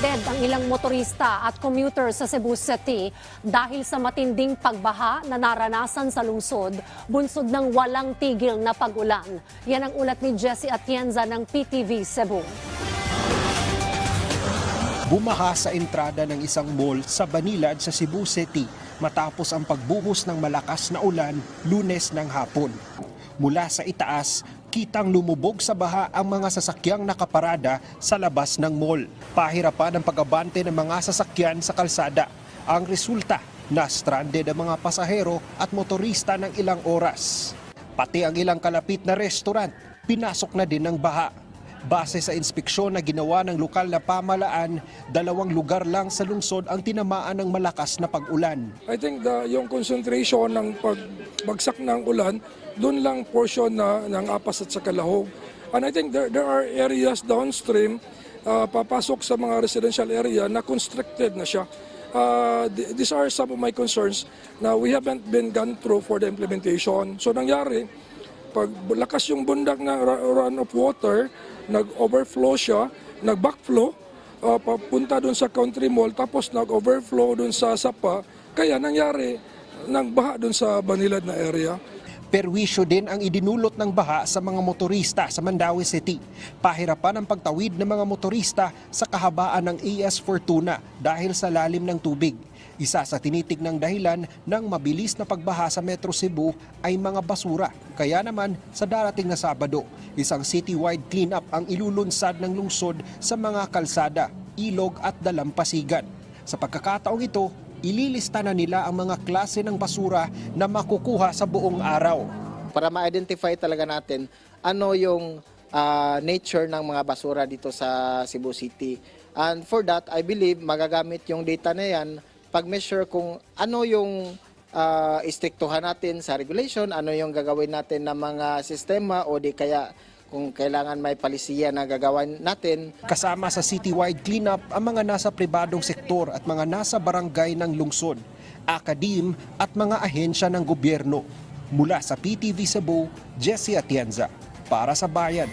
Stranded ang ilang motorista at commuter sa Cebu City dahil sa matinding pagbaha na naranasan sa lungsod, bunsod ng walang tigil na pag-ulan. Yan ang ulat ni Jesse Atienza ng PTV Cebu. Bumaha sa entrada ng isang mall sa Banilad sa Cebu City matapos ang pagbuhos ng malakas na ulan lunes ng hapon. Mula sa itaas, kitang lumubog sa baha ang mga sasakyang nakaparada sa labas ng mall. Pahirapan ang pagabante ng mga sasakyan sa kalsada. Ang resulta, na stranded ang mga pasahero at motorista ng ilang oras. Pati ang ilang kalapit na restaurant, pinasok na din ng baha. Base sa inspeksyon na ginawa ng lokal na pamalaan, dalawang lugar lang sa lungsod ang tinamaan ng malakas na pag-ulan. I think the, yung concentration ng pagbagsak ng ulan, doon lang portion na ng apas at sa kalahog. And I think there, there are areas downstream, uh, papasok sa mga residential area na constricted na siya. Uh, th- these are some of my concerns na we haven't been gone through for the implementation. So nangyari, pag lakas yung bundak na ra- run of water, nag-overflow siya, nag-backflow, uh, papunta dun sa country mall, tapos nag-overflow dun sa Sapa, kaya nangyari, nagbaha dun sa Banilad na area. Perwisyo din ang idinulot ng baha sa mga motorista sa Mandawi City. Pahirapan ang pagtawid ng mga motorista sa kahabaan ng AS Fortuna dahil sa lalim ng tubig. Isa sa tinitig ng dahilan ng mabilis na pagbaha sa Metro Cebu ay mga basura. Kaya naman sa darating na Sabado, isang citywide cleanup ang ilulunsad ng lungsod sa mga kalsada, ilog at dalampasigan. Sa pagkakataong ito, ililista na nila ang mga klase ng basura na makukuha sa buong araw. para ma-identify talaga natin ano yung ah, nature ng mga basura dito sa Cebu City. And for that, I believe magagamit yung data na yan pag-measure kung ano yung ah, istriktuhan natin sa regulation, ano yung gagawin natin ng mga sistema o di kaya kung kailangan may palisiya na gagawin natin Kasama sa citywide cleanup ang mga nasa pribadong sektor at mga nasa barangay ng lungsod, akadim at mga ahensya ng gobyerno. Mula sa PTV Cebu, Jesse Atienza, para sa Bayan.